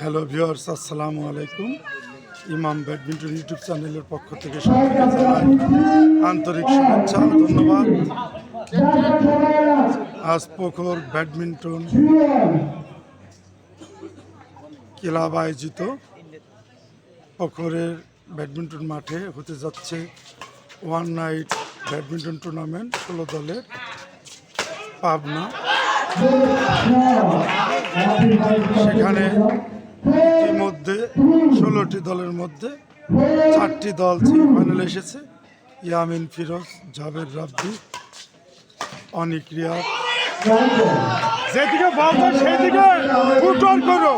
Hello viewers আসসালামু আলাইকুম ইমাম ব্যাডমিন্টন ইউটিউব চ্যানেলের পক্ষ থেকে আন্তরিক শুভেচ্ছা ধন্যবাদ। আজ পোখর ব্যাডমিন্টন ক্লাব আয়োজিত। পোখরের ব্যাডমিন্টন মাঠে হতে যাচ্ছে ওয়ান নাইট ব্যাডমিন্টন টুর্নামেন্ট ষোলো দলের পাবনা। সেখানে ইতিমধ্যে ষোলোটি দলের মধ্যে চারটি দল ফাইনালে এসেছে। ইয়ামিন ফিরোজ জাবের রাব্বি অনিক রিয়াদ। যেদিকে বলতো সেদিকে ফুটবল করো।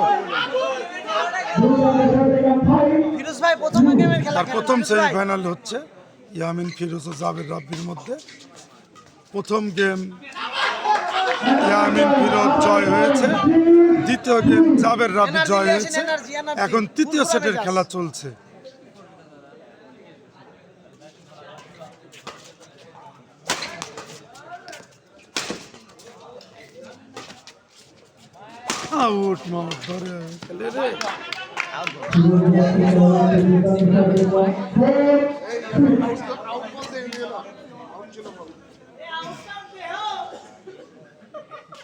ফিরোজ প্রথম সেমিফাইনাল হচ্ছে ইয়ামিন ফিরোজ ও জাবের রাব্বির মধ্যে। প্রথম গেম ইয়ামিন ফিরোজ জয় হয়েছে। দ্বিতীয় গেম জাবের রাব্বি জয় হয়েছে। এখন তৃতীয় সেটের খেলা চলছে। আউট মাউট ধরে খেলে রে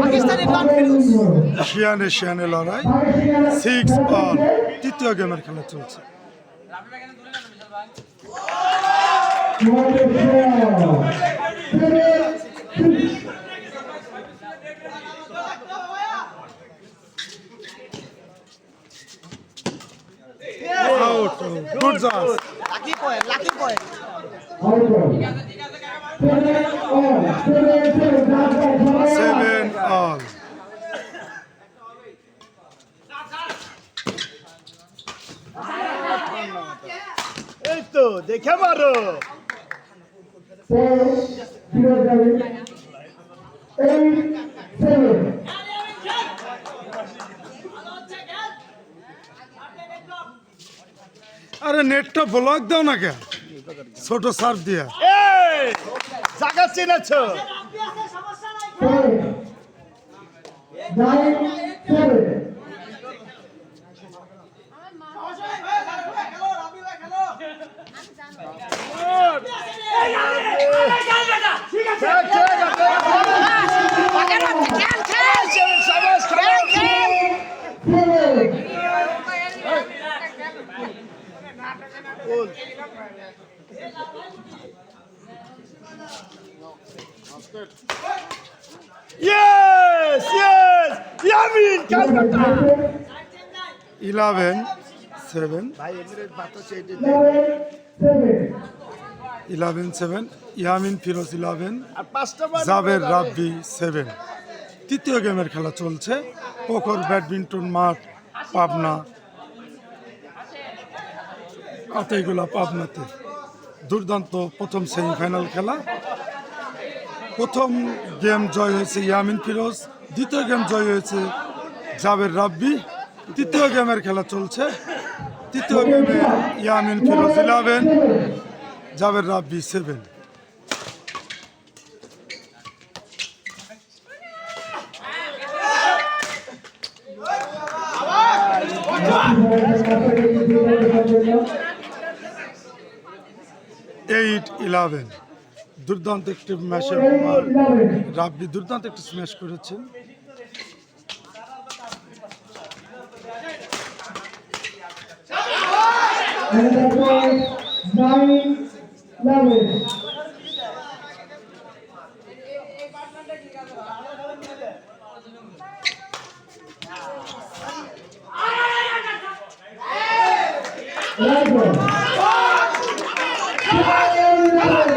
পাকিস্তানি শিয়ানে শিয়ানে লড়াই। সিক্স অল তৃতীয় গেমের খেলা চলছে। Good job lucky point lucky point seven all এই তো দেখে মারো। আরে নেটটা ব্লক দাও না কে ছোট সার দিয়া। এই জায়গা চিনেছ? Yes eleven seven eleven seven Yamin Firoz eleven আর জাবের রাব্বি সেভেন তৃতীয় গেমের খেলা চলছে। পোখর ব্যাডমিন্টন মাঠ পাবনা। আতাইগুলা পাবনাতে। দুর্দান্ত প্রথম সেমিফাইনাল খেলা। প্রথম গেম জয় হয়েছে ইয়ামিন ফিরোজ। দ্বিতীয় গেম জয় হয়েছে জাবের রাব্বি। তৃতীয় গেমের খেলা চলছে। তৃতীয় গেমে Yamin Firoz eleven Jaber Rabbi seven eight eleven দুর্দান্ত একটি ম্যাচের রাব্বি দুর্দান্ত একটি স্ম্যাশ করেছেন। Nine, eleven. Eleven.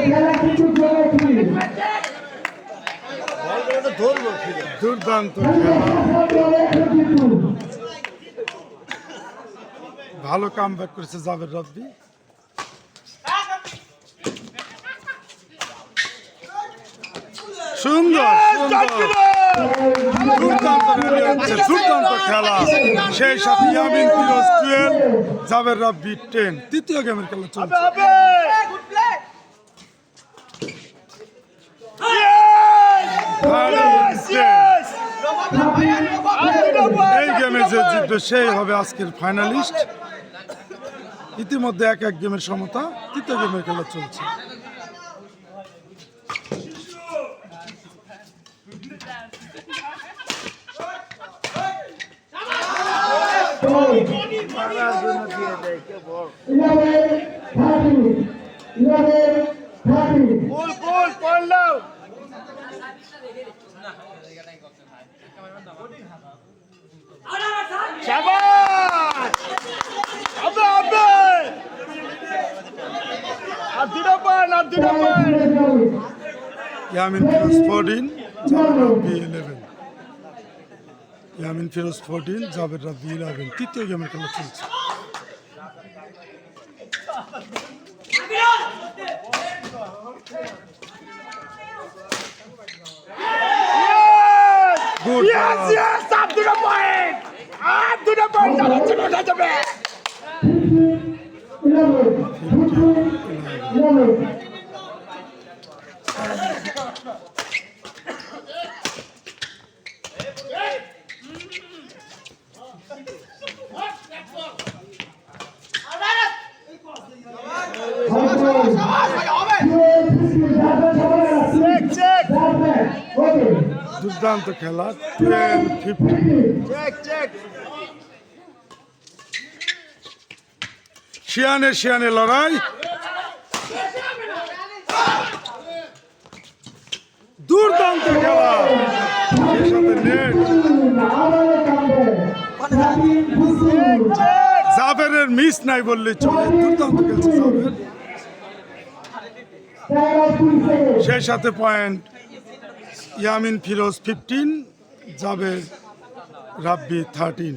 খেলা কিন্তু জমে ধরবো ফিরে দুর্দান্ত ভালো কাম ব্যাক করেছে জাভের রব্বি। সুন্দর দুর্দান্ত খেলা। সেই সাথে ইয়ামিন ফিরোজ জাবের রব্বি টেন। তৃতীয় গেমের খেলা চলছে। এই গেমে যে জিতবে, সেই হবে আজকের ফাইনালিস্ট ইতিমধ্যে এক এক গেমের সমতা তৃতীয় গেমের খেলা চলছে। দিয়ে দেয়, কে বল। Eleven thirty. Eleven thirty. কুল, কুল, point নাও। শাবাশ! হবে, হবে! আর দুটো point, আর দুটো point। Yamin Firoz fourteen Jaber Rabbi eleven Yamin Firoz fourteen Jaber Rabbi eleven তৃতীয় গেমের খেলা চলছে Yes! Good Yes, yes! আর দুটো point! আর দুটো point, আর হচ্ছে না, খেলা টেন check. শিয়ানে শিয়ানে লড়াই। দুর্দান্ত খেলা। জাবেরের মিস নাই বললে চলে। দুর্দান্ত খেলছে জাবের সেই সাথে point Yamin Firoz fifteen Jaber Rabbi thirteen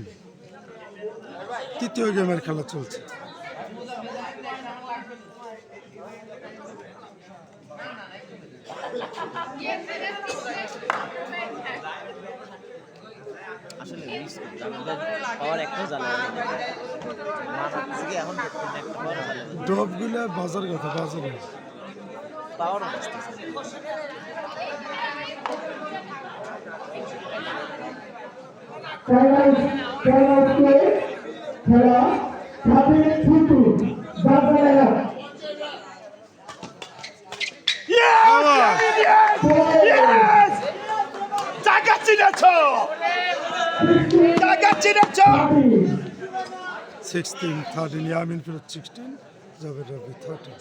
তৃতীয় গেমের খেলা চলছে। আসলে পাওয়ার জানা এখন ডবগুলো বাজার কথা বাজারে। পাওয়ার খেলা থার্টি টু টু বারবার Yes! আবার Yes! জায়গা চিনেছ জায়গা চিনেছ sixteen thirteen Yamin Firoz sixteen Jaber Rabbi thirteen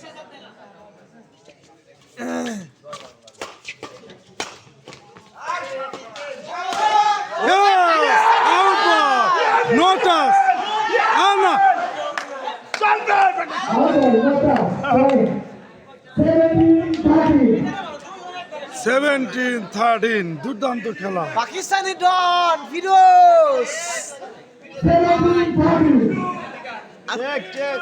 seventeen thirteen দুর্দান্ত খেলা। Pakistani don Firoz. Check check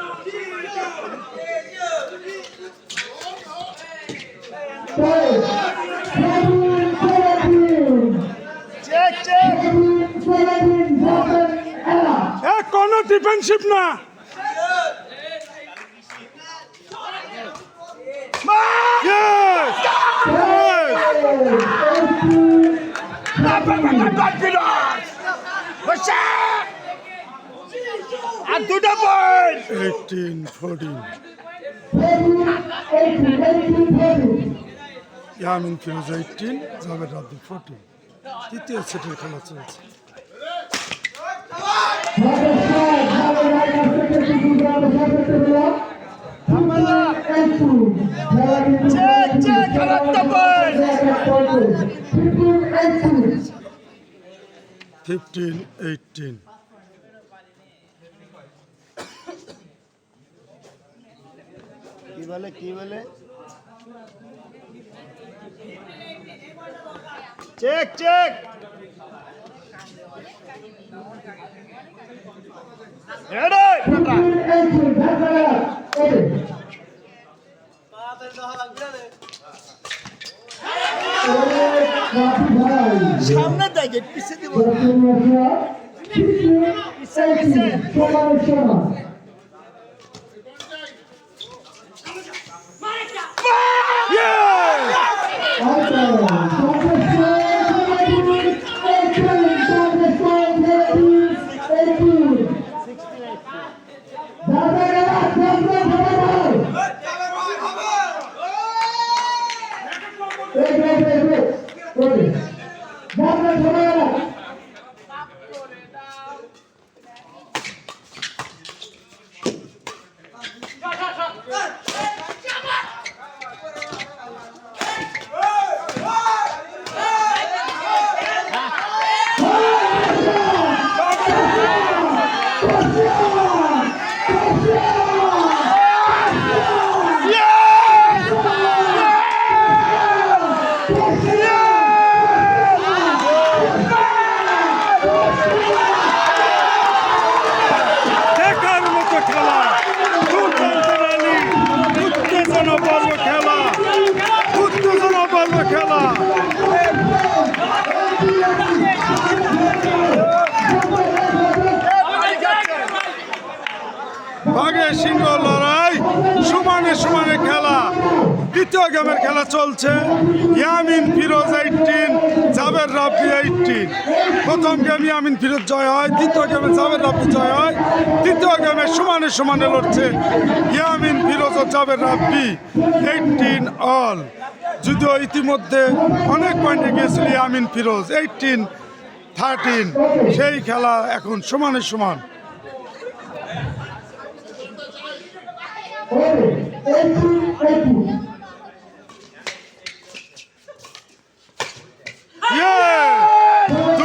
check check কোনো ডিফেন্সিভ না। Yes! Yes! আর দুটো পয়েন্ট 18 14 ইয়ামিন ফিরোজ 18 জাবের রাব্বি 14 তৃতীয় সেটের খেলা চলছে চেক চেক আর একটা পয়েন্ট ফিফটিন এইটিন কি বলে কি বলে চেক চেক Hey! সামনে দেখে পিছিয়ে দিব পিছিয়ে পিছিয়ে সিংহ লড়াই, সমানে সমানে খেলা। দ্বিতীয় গেমের খেলা চলছে। ইয়ামিন ফিরোজ এইটিন জাবের রাব্বি এইটিন প্রথম গেম ইয়ামিন ফিরোজ জয় হয়, দ্বিতীয় গেমে জাবের রাব্বি জয় হয়। তৃতীয় গেমে সমানে সমানে লড়ছে ইয়ামিন ফিরোজ ও জাবের রাব্বি এইটিন অল যদিও ইতিমধ্যে অনেক পয়েন্টে গিয়েছিল ইয়ামিন ফিরোজ এইটিন থার্টিন সেই খেলা এখন সমানে সমান। Ore, Etu, Etu. Yeah!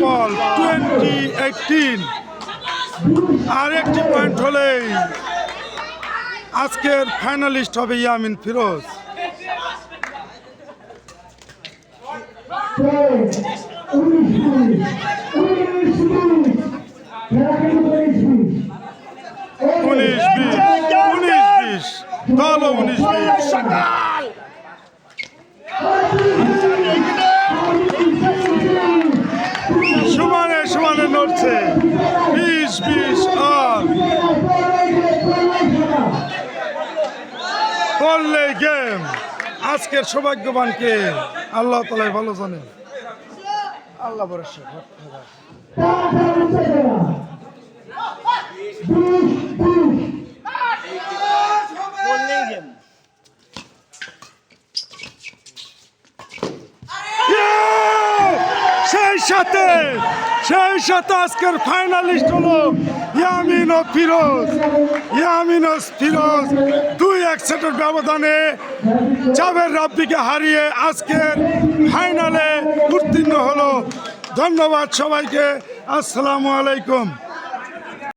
Game ball twenty eighteen আর একটি পয়েন্ট হলেই আজকের ফাইনালিস্ট হবে ইয়ামিন ফিরোজ। উনিশ বিশ উনিশ বিশ, দল উনিশ বিশ সমানে সমানে নড়ছে বিশ বিশ আর বললে গেম আজকের সৌভাগ্যবানকে আল্লাহ তালাই ভালো জানেন আল্লাহ ভরসা সেই সাথে সেই সাথে আজকের ফাইনালিস্ট হলো ইয়ামিন ও ফিরোজ। ইয়ামিন ও ফিরোজ দুই এক সেটের ব্যবধানে জাবের রাব্বিকে হারিয়ে আজকের ফাইনালে উত্তীর্ণ হলো। ধন্যবাদ সবাইকে। আসসালামু আলাইকুম।